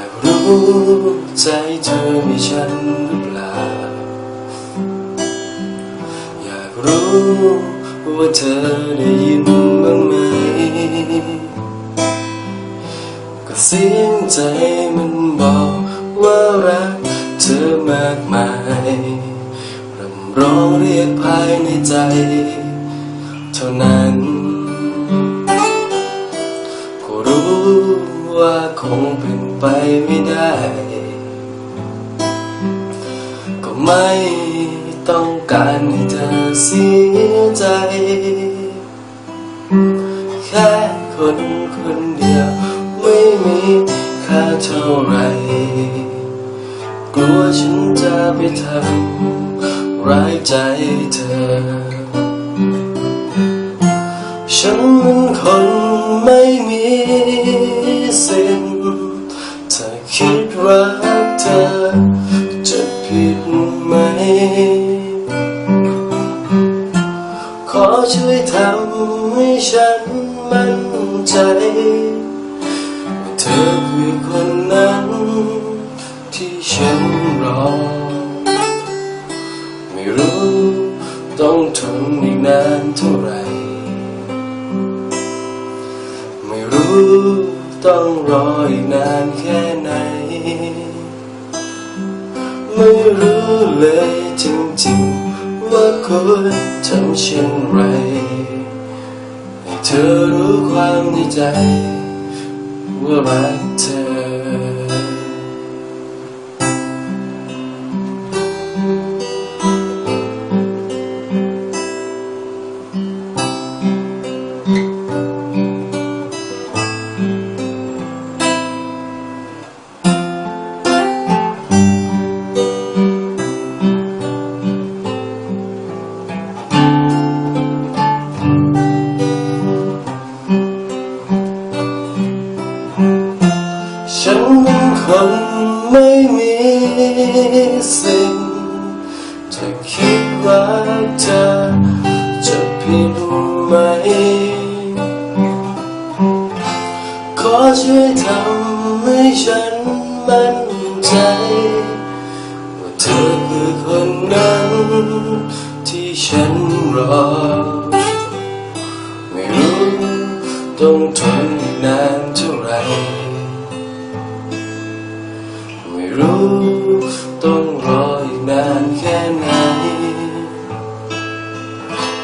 ากรู้ใจเธอมีฉันหรือเปล่า อยากรู้ว่าเธอได้ยินบ้างไหม ก็เสียงใจมันบอกว่ารักเธอมากมายรำร้องเรียกภายในใจ เท่านั้น ว่าคงเป็นไปไม่ได้ ก็ไม่ต้องการให้เธอเสียใจ แค่คนคนเดียวไม่มีค่าเท่าไร กลัวฉันจะไปทำร้ายใจเธอ ฉันมันคนไม่มี สิทธิ์ถ้าคิดรักเธอจะผิดไหม ขอช่วยทำให้ฉันมั่นใจว่าเธอคือคนนั้นที่ฉันรอ ไม่รู้ต้องทนอีกนานเท่าไหร่ ไม่รู้ ต้องรออีกนานแค่ไหน ไม่รู้เลยจริงๆ ว่าควรทำเช่นไร ให้เธอรู้ความในใจ ว่ารักเธอ ฉันเป็นคนไม่มีสิ่งจะคิดว่าเธอจะผิดไหม ขอช่วยทำให้ฉันมั่นใจ ว่าเธอคือคนนั้นที่ฉันรอ ไม่รู้ต้องทนอีกนานเท่าไหร่ ต้องรออีกนานแค่ไหน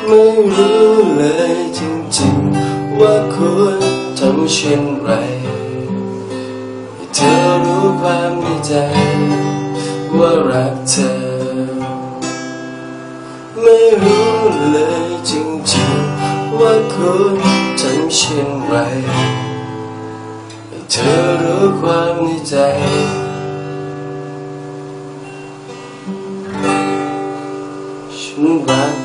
ไม่รู้เลยจริงๆ ว่าควรทำเช่นไรให้เธอรู้ความในใจ ว่ารักเธอ ไม่รู้เลยจริงๆ ว่าควรทำเช่นไรให้เธอรู้ความในใจ ฉันรัก